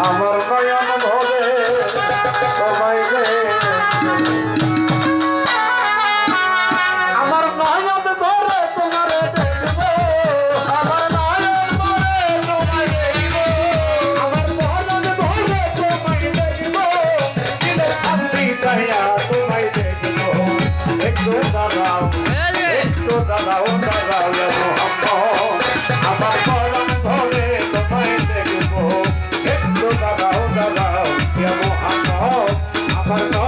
আমার নয়ন ভরে তোমায় আমার নয়ন ভরে তোমারে দেখব। আমার নয়ন ভরে তোমায় দেখব। আমার নয়ন ভরে তোমায় দেখব। দিলের শান্তি চাইয়া তোমায় দেখব। একটু দাঁড়াও একটু দাঁড়াও দাঁড়াও মোহাম্মদ আমার 파라카.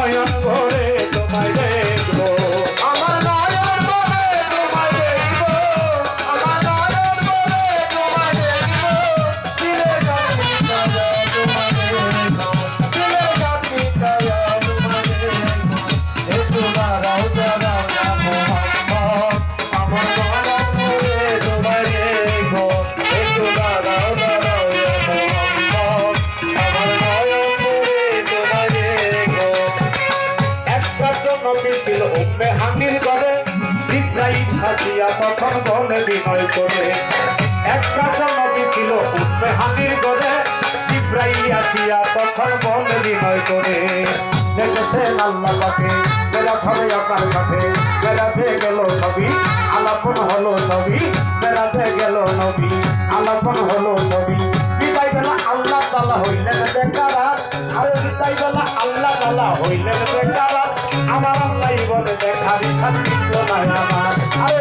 তখন বলে বিনয় করে। একটা জন্য ছিল উম্মে হামির ঘরে ইব্রাহিম আসিয়া তখন বলে বিনয় করে। দেখেছেন আল্লাহ পাকে বেলা ধরে আপনার কাছে বেড়াতে গেল নবী, আলাপন হলো নবী বেড়াতে গেল নবী, আলাপন হলো নবী। বিদায় বেলা আল্লাহ তালা হইলেন বেকারা আরে বিদায় বেলা আল্লাহ তালা হইলেন বেকারা আমার আল্লাহ বলে, দেখারি খাতি আমার। আরে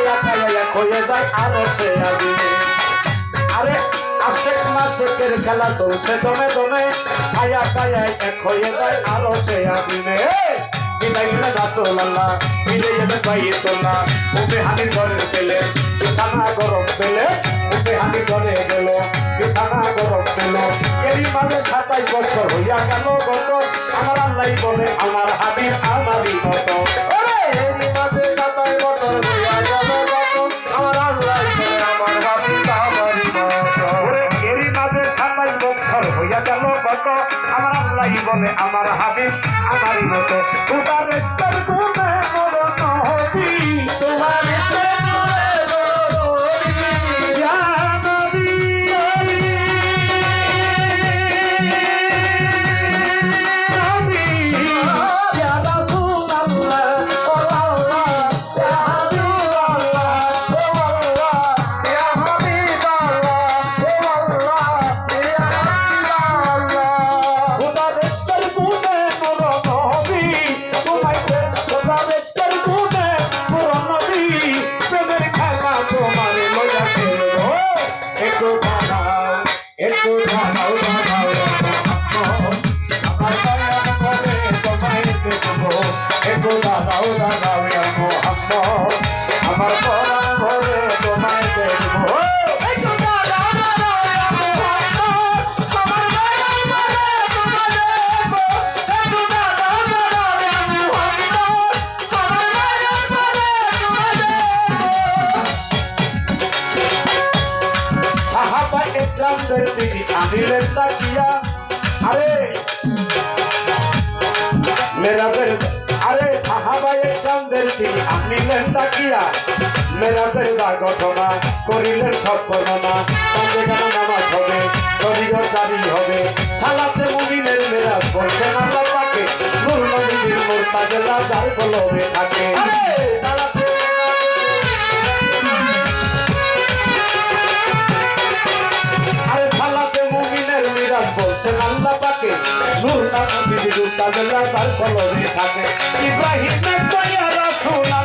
কায়া এক হয়ে যায় আরও সে আদিনে আরে আশেক মাসুকের খেলা চলছে দমে দমে কায়া কায়া এক হয়ে যায় আরও সে আদিনে মিলাইলে রাসোলাল্লাহ মিলে যাবে বাইতুল্লাহ, মুখে হানির ঘরে পেলে বিছানা গরম পেলে, মুখে হানির ঘরে গেল বিছানা গরম পেল। এরই মাঝে সাতাই বছর হইয়া গেল গত, আমার আল্লাহ আমার হাবিব গত আমার আল্লাহ বলে আমার হাবিব আমারই মতো। তোমার একটু দাঁড়াও দাঁড়াও আমার দয়া করে তোমায় দেখব একটু দাঁড়াও মোহাম্মদ আমার একরামদের তিনি আনিলেন তাকিয়া। আরে! মেরাদের আরে সাহাবা একরামদের তিনি আনিলেন তাকিয়া। মেরাদের দা ঘটনা, করিলেন সব বর্ণনা। সঙ্গে যেন নামাজ হবে? শরীর দাবি হবে। সালাতে মুমিনের মেরাজ বলছেন আল্লাহ তাকে। নূর নবীর মোরতাজেলা যার কলবে থাকে। বিবি দুটা বেলা তার কলমে থাকে ইব্রাহিমে কয়া রাসূলুল্লাহ